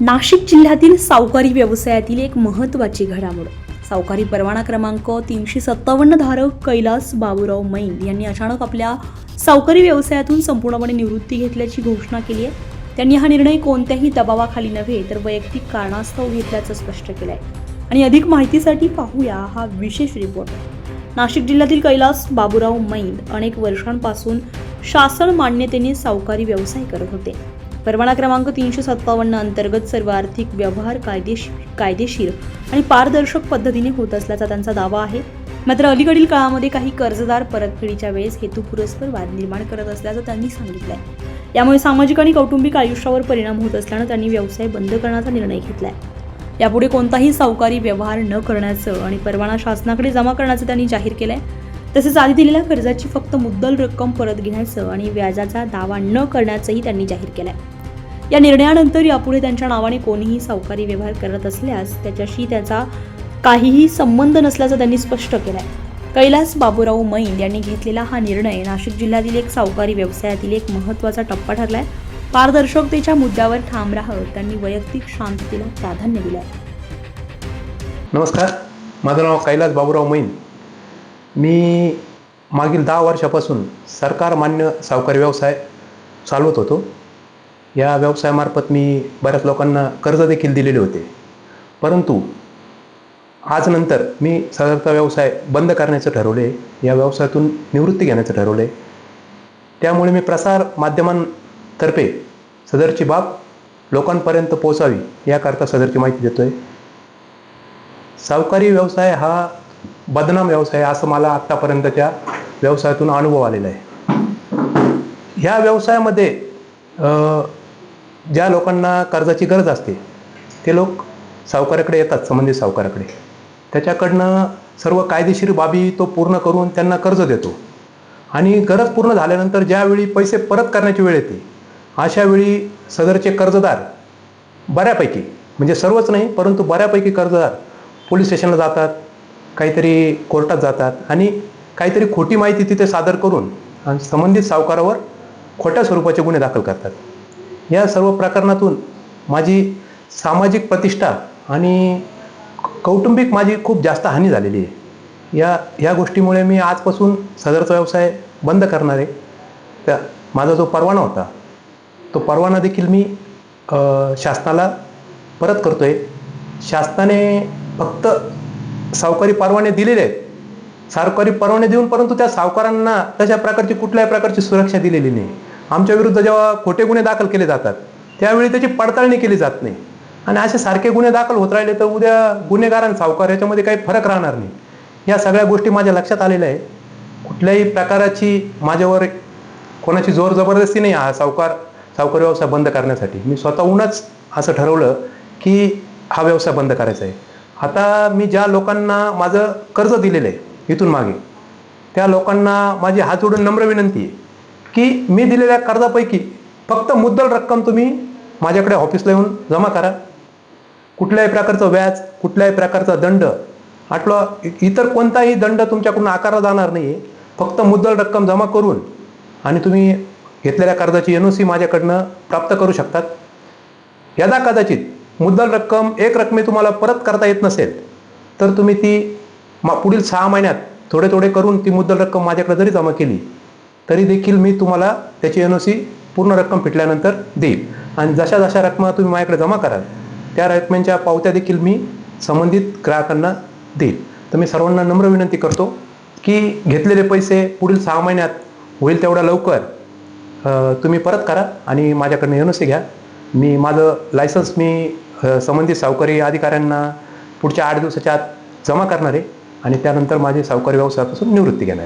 नाशिक जिल्ह्यातील सावकारी व्यवसायातील एक महत्त्वाची घडामोड. सावकारी परवाना क्रमांक तीनशे सत्तावन्न धारक कैलास बाबूराव मैन यांनी अचानक आपल्या सावकारी व्यवसायातून संपूर्णपणे निवृत्ती घेतल्याची घोषणा केली आहे. त्यांनी हा निर्णय कोणत्याही दबावाखाली नव्हे तर वैयक्तिक कारणास्तव घेतल्याचं स्पष्ट केलं आहे. आणि अधिक माहितीसाठी पाहूया हा विशेष रिपोर्ट. नाशिक जिल्ह्यातील कैलास बाबूराव मैन अनेक वर्षांपासून शासन मान्यतेने सावकारी व्यवसाय करत होते. परवाना क्रमांक तीनशे सत्तावन्न अंतर्गत सर्व आर्थिक व्यवहार कायदेशीर कायदेशीर आणि पारदर्शक पद्धतीने होत असल्याचा त्यांचा दावा आहे. मात्र अलीकडील काळामध्ये काही कर्जदार परतफेडीच्या वेळेस हेतुपुरस्पर वाद निर्माण करत असल्याचं त्यांनी सांगितलंय. यामुळे सामाजिक आणि कौटुंबिक आयुष्यावर परिणाम होत असल्यानं त्यांनी व्यवसाय बंद करण्याचा निर्णय घेतलाय. यापुढे कोणताही सावकारी व्यवहार न करण्याचं आणि परवाना शासनाकडे जमा करण्याचं त्यांनी जाहीर केलंय. तसेच आधी दिलेल्या कर्जाची फक्त मुद्दल रक्कम परत घेण्याचं आणि व्याजाचा दावा न करण्याचंही त्यांनी जाहीर केलंय. या निर्णयानंतर यापुढे त्यांच्या नावाने कोणीही सावकारी व्यवहार करत असल्यास त्याच्याशी त्याचा काहीही संबंध नसल्याचं त्यांनी स्पष्ट केलंय. कैलास बाबूराव मैन यांनी घेतलेला हा निर्णय नाशिक जिल्ह्यातील एक सावकारी व्यवसायातील एक महत्त्वाचा टप्पा ठरलाय. पारदर्शकतेच्या मुद्द्यावर ठाम राहत त्यांनी वैयक्तिक शांततेला प्राधान्य दिलंय. नमस्कार. माझं नाव कैलास बाबूराव मैन. मी मागील दहा वर्षापासून सरकार मान्य सावकारी व्यवसाय चालवत होतो. या व्यवसायामार्फत मी बऱ्याच लोकांना कर्ज देखील दिलेले होते. परंतु आज नंतर मी सदरचा व्यवसाय बंद करण्याचं ठरवले या व्यवसायातून निवृत्ती घेण्याचं ठरवले. त्यामुळे मी प्रसार माध्यमांतर्फे सदरची बाब लोकांपर्यंत पोहोचावी याकरता सदरची माहिती देतो आहे सावकारी व्यवसाय हा बदनाम व्यवसाय असं मला आत्तापर्यंतच्या व्यवसायातून अनुभव आलेला आहे. ह्या व्यवसायामध्ये ज्या लोकांना कर्जाची गरज असते ते लोक सावकाराकडे येतात संबंधित सावकाराकडे. त्याच्याकडनं सर्व कायदेशीर बाबी तो पूर्ण करून त्यांना कर्ज देतो. आणि गरज पूर्ण झाल्यानंतर ज्यावेळी पैसे परत करण्याची वेळ येते अशा वेळी सदरचे कर्जदार बऱ्यापैकी म्हणजे सर्वच नाही परंतु बऱ्यापैकी कर्जदार पोलीस स्टेशनला जातात काहीतरी कोर्टात जातात आणि काहीतरी खोटी माहिती तिथे सादर करून आणि संबंधित सावकारावर खोट्या स्वरूपाचे गुन्हे दाखल करतात. या सर्व प्रकरणातून माझी सामाजिक प्रतिष्ठा आणि कौटुंबिक माझी खूप जास्त हानी झालेली आहे. या ह्या गोष्टीमुळे मी आजपासून सदरचा व्यवसाय बंद करणार आहे. त्या माझा जो परवाना होता तो परवाना देखील मी शासनाला परत करतो आहे शासनाने फक्त सावकारी परवाने दिलेले आहेत. सावकारी परवाने देऊन परंतु त्या सावकारांना तशा प्रकारची कुठल्याही प्रकारची सुरक्षा दिलेली नाही. आमच्या विरुद्ध जेव्हा खोटे गुन्हे दाखल केले जातात त्यावेळी त्याची पडताळणी केली जात नाही. आणि असे सारखे गुन्हे दाखल होत राहिले तर उद्या गुन्हेगार आणि सावकार याच्यामध्ये काही फरक राहणार नाही. या सगळ्या गोष्टी माझ्या लक्षात आलेल्या आहे कुठल्याही प्रकाराची माझ्यावर कोणाची जोर जबरदस्ती नाही हा सावकार सावकार व्यवसाय बंद करण्यासाठी. मी स्वतःहूनच असं ठरवलं की हा व्यवसाय बंद करायचा आहे. आता मी ज्या लोकांना माझं कर्ज दिलेलं आहे इथून मागे त्या लोकांना माझी हात जोडून नम्र विनंती आहे. की मी दिलेल्या कर्जापैकी फक्त मुद्दल रक्कम तुम्ही माझ्याकडे ऑफिसला येऊन जमा करा. कुठल्याही प्रकारचं व्याज कुठल्याही प्रकारचा दंड आटलं इतर कोणताही दंड तुमच्याकडून आकारला जाणार नाही आहे फक्त मुद्दल रक्कम जमा करून आणि तुम्ही घेतलेल्या कर्जाची एन ओ सी माझ्याकडनं प्राप्त करू शकतात. यदा कदाचित मुद्दल रक्कम एक रकमे तुम्हाला परत करता येत नसेल तर तुम्ही ती मा पुढील सहा महिन्यात थोडे थोडे करून ती मुद्दल रक्कम माझ्याकडे जरी जमा केली तरी देखील मी तुम्हाला त्याची एन ओ सी पूर्ण रक्कम फिटल्यानंतर देईल. आणि जशा जशा रकमा तुम्ही माझ्याकडे जमा कराल त्या रकमेच्या पावत्या देखील मी संबंधित ग्राहकांना देईल. तर मी सर्वांना नम्र विनंती करतो की घेतलेले पैसे पुढील सहा महिन्यात होईल तेवढ्या लवकर तुम्ही परत करा आणि माझ्याकडनं एन ओ सी घ्या. मी माझं लायसन्स मी संबंधित सावकारी अधिकाऱ्यांना पुढच्या आठ दिवसाच्या आत जमा करणार आहे आणि त्यानंतर माझे सावकारी व्यवसायापासून निवृत्ती घेणार आहे.